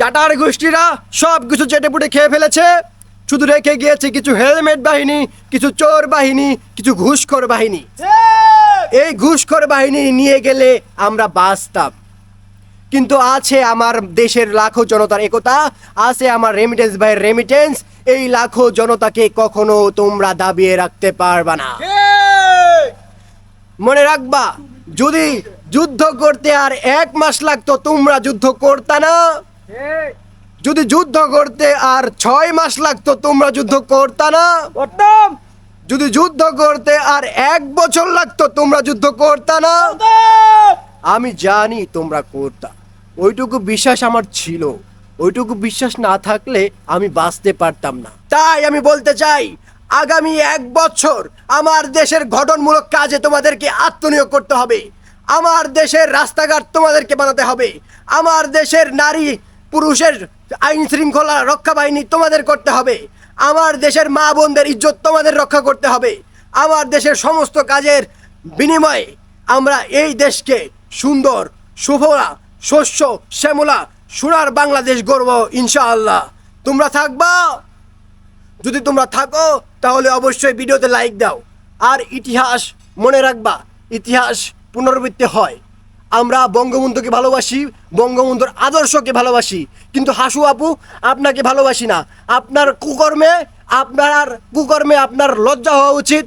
চাটার গোষ্ঠীরা সব কিছু চেটে পুটে খেয়ে ফেলেছে। শুধু রেখে গিয়েছে কিছু হেলমেট বাহিনী কিছু চোর বাহিনী কিছু ঘুষখোর বাহিনী। এই ঘুষখোর বাহিনী নিয়ে গেলে আমরা বাঁচতাম। কিন্তু আছে আমার দেশের লাখো জনতার একতা আছে আমার রেমিটেন্স ভাইয়ের রেমিটেন্স এই লাখো জনতাকে কখনো তোমরা দাবিয়ে রাখতে পারবা না। মনে রাখবা যদি যুদ্ধ করতে আর এক মাস লাগতো তোমরা যুদ্ধ করতা না। যদি যুদ্ধ করতে আর ছয় মাস লাগতো তোমরা যুদ্ধ করতা না। করতাম। যদি যুদ্ধ করতে আর এক বছর লাগতো তোমরা যুদ্ধ করতা না। আমি জানি তোমরা করতা। ওইটুকু বিশ্বাস আমার ছিল। ওইটুকু বিশ্বাস না থাকলে আমি বাঁচতে পারতাম না। তাই আমি বলতে চাই আগামী এক বছর আমার দেশের গঠনমূলক কাজে তোমাদেরকে আত্মনিয়োগ করতে হবে। আমার দেশের রাস্তাঘাট তোমাদেরকে বানাতে হবে। আমার দেশের নারী পুরুষের আইন শৃঙ্খলা রক্ষা বাহিনী তোমাদের করতে হবে। আমার দেশের মা বোনদের ইজ্জত তোমাদের রক্ষা করতে হবে। আমার দেশের সমস্ত কাজের বিনিময়ে আমরা এই দেশকে সুন্দর শুভরা শস্য, শ্যামলা, সোনার বাংলাদেশ গর্ব ইনশাআল্লাহ। তোমরা থাকবা? যদি তোমরা থাকো, তাহলে অবশ্যই ভিডিওতে লাইক দাও। আর ইতিহাস মনে রাখবা, ইতিহাস পুনরাবৃত্তি হয়। আমরা বঙ্গবন্ধুকে ভালোবাসি, বঙ্গবন্ধুর আদর্শকে ভালোবাসি। কিন্তু হাসু আপু, আপনাকে ভালোবাসি না। আপনার কুকর্মে আপনার কুকর্মে আপনার লজ্জা হওয়া উচিত।